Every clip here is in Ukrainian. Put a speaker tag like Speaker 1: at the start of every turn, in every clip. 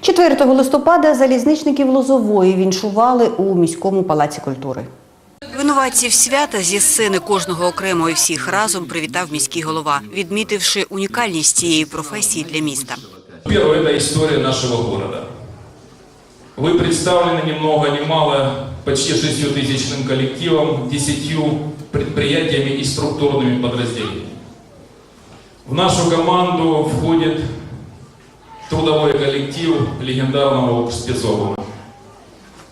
Speaker 1: 4 листопада залізничників Лозової віншували у міському палаці культури.
Speaker 2: Винуватців свята зі сцени кожного окремо і всіх разом привітав міський голова, відмітивши унікальність цієї професії для міста.
Speaker 3: Первое – это история нашего города. Вы представлены ни много ни мало почти шеститысячным коллективом, десятью предприятиями и структурными подразделениями. В нашу команду входит трудовой коллектив легендарного спецового.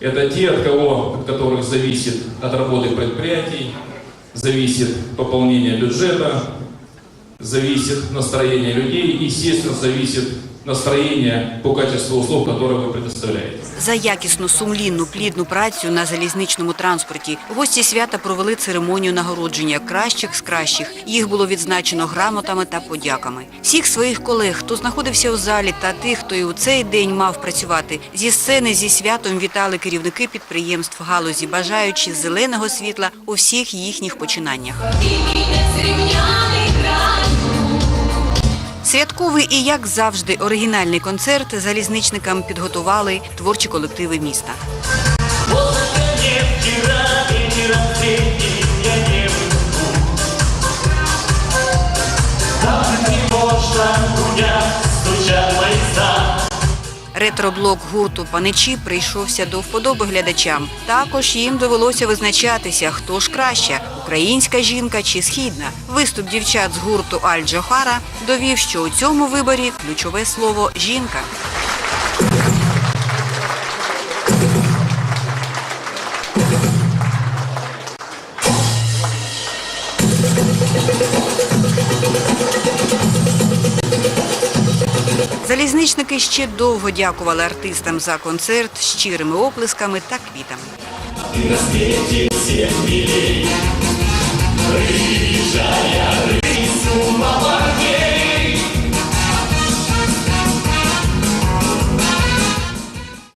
Speaker 3: Это те, от кого, от которых зависит от работы предприятий, зависит пополнение бюджета, зависит настроение людей и, естественно, зависит настроение по качеству услуг, которые вы предоставляете.
Speaker 2: За якісну, сумлінну, плідну працю на залізничному транспорті гості свята провели церемонію нагородження кращих з кращих. Їх було відзначено грамотами та подяками. Всіх своїх колег, хто знаходився у залі, та тих, хто і у цей день мав працювати, зі сцени зі святом вітали керівники підприємств галузі, бажаючи зеленого світла у всіх їхніх починаннях. Святковий і, як завжди, оригінальний концерт залізничникам підготували творчі колективи міста. Ретроблок гурту Паничі прийшовся до вподоби глядачам. Також їм довелося визначатися, хто ж краще українська жінка чи східна. Виступ дівчат з гурту Аль Джохара довів, що у цьому виборі ключове слово жінка. Залізничники ще довго дякували артистам за концерт щирими оплесками та квітами.